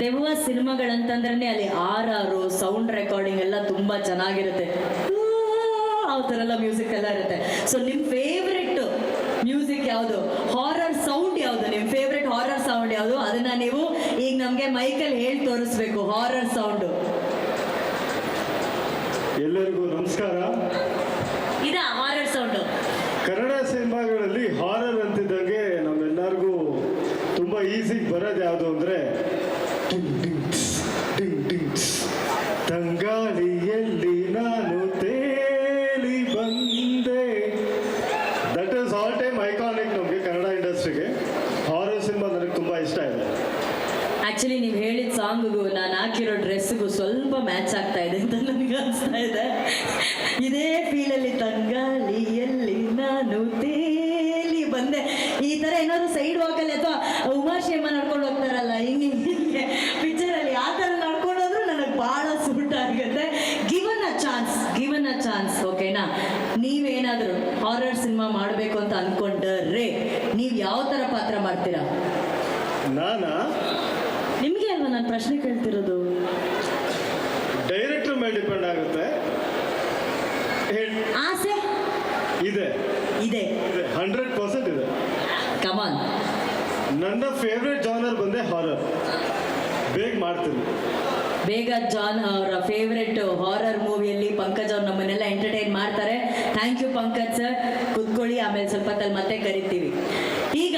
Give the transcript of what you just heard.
ದೆವ್ವ ಸಿನಿಮಾಗಳಂತಂದ್ರೆ ಅಲ್ಲಿ ಆರ್ ಆರು ಸೌಂಡ್ ರೆಕಾರ್ಡಿಂಗ್ ಎಲ್ಲ ತುಂಬಾ ಚೆನ್ನಾಗಿರುತ್ತೆ. ಆ ಥರ ಎಲ್ಲ ಮ್ಯೂಸಿಕ್ ಎಲ್ಲ ಇರುತ್ತೆ. ಸೊ ನಿಮ್ ಫೇವ್ರೆಟ್ ಮ್ಯೂಸಿಕ್ ಯಾವುದು? ಹಾರರ್ ಸೌಂಡ್ ಯಾವುದು? ನಿಮ್ ಫೇವ್ರೆಟ್ ಹಾರರ್ ಸೌಂಡ್ ಯಾವುದು? ಅದನ್ನ ನೀವು ಈಗ ನಮ್ಗೆ ಮೈಕಲ್ಲಿ ಹೇಳಿ ತೋರಿಸ್ಬೇಕು ಹಾರರ್ ಸೌಂಡ್ ಎಲ್ಲರಿಗೂ ನಮಸ್ಕಾರ. ಇದ ಹಾರರ್ ಸೌಂಡ್ ಕನ್ನಡ ಸಿನಿಮಾಗಳಲ್ಲಿ ಹಾರರ್ ಅಂತಿದ್ದಂಗೆ ನಮ್ಮೆಲ್ಲರಿಗೂ ತುಂಬಾ ಈಸಿ ಬರೋದು ಯಾವುದು ಅಂದರೆ ತಂಗಾಳಿಯಲ್ಲಿ ನಾನು ತೇಲಿ ಬಂದೆ that is all time iconic ನಮಗೆ ಕನ್ನಡ ಇಂಡಸ್ಟ್ರಿಗೆ. ಹಾರರ್ ಸಿನಿಮಾ ನನಗೆ ತುಂಬ ಇಷ್ಟ ಇದೆ. ಆಕ್ಚುಲಿ ನೀವು ಹೇಳಿದ ಸಾಂಗ್ಗೂ ನಾನು ಹಾಕಿರೋ ಡ್ರೆಸ್ಗೂ ಸ್ವಲ್ಪ ಮ್ಯಾಚ್ ಆಗ್ತಾ ಇದೆ ಅಂತ ನನಗೆ ಇದೆ. ಇದೇ ಫೀಲಲ್ಲಿ ತಂಗಾಳಿಯಲ್ಲಿ ನಾನು ತೇಲಿ ಬಂದೆ. ಈ ಥರ ಏನಾದ್ರು ಸೈಡ್ ವಾಕಲ್ಲಿ ಅಥವಾ ಉಮಾಶಿ ಹಾರರ್ ಸಿನಿಮಾ ಮಾಡಬೇಕು ಅಂತ ಅನ್ಕೊಂಡ್ರೆ ನೀವು ಯಾವ ತರ ಪಾತ್ರ ಮಾಡ್ತೀರಾ? ನಾನಾ? ನಿಮಗೆ ಅಲ್ವಾ ನಾನು ಪ್ರಶ್ನೆ ಕೇಳ್ತಿರೋದು? ಡೈರೆಕ್ಟರ್ ಮೇಲೆ ಡಿಪೆಂಡ್ ಆಗುತ್ತೆ. ಹೇಳ್- ಆಸೆ? ಇದೆ. ಇದೆ. ಇದೆ. ಹಂಡ್ರೆಡ್ ಪರ್ಸೆಂಟ್ ಇದೆ. ಕಮಾನ್ ನನ್ನ ಫೇವ್ರೆಟ್ ಜಾನರ್ ಬಂದೆ ಹಾರರ್ ಬೇಗ ಮಾಡ್ತೀನಿ. ಬೇಗ ಜಾನ್ ಅವರ ಫೇವ್ರೆಟ್ ಹಾರರ್ ಮೂವಿಯಲ್ಲಿ ಪಂಕಜ್ ಅವ್ರ ನಮ್ಮನ್ನೆಲ್ಲ ಥ್ಯಾಂಕ್ ಯು ಪಂಕಜ್ ಸರ್ ಕುತ್ಕೊಳ್ಳಿ ಆಮೇಲೆ ಸ್ವಲ್ಪ ಮತ್ತೆ ಕರಿತೀವಿ. ಈಗ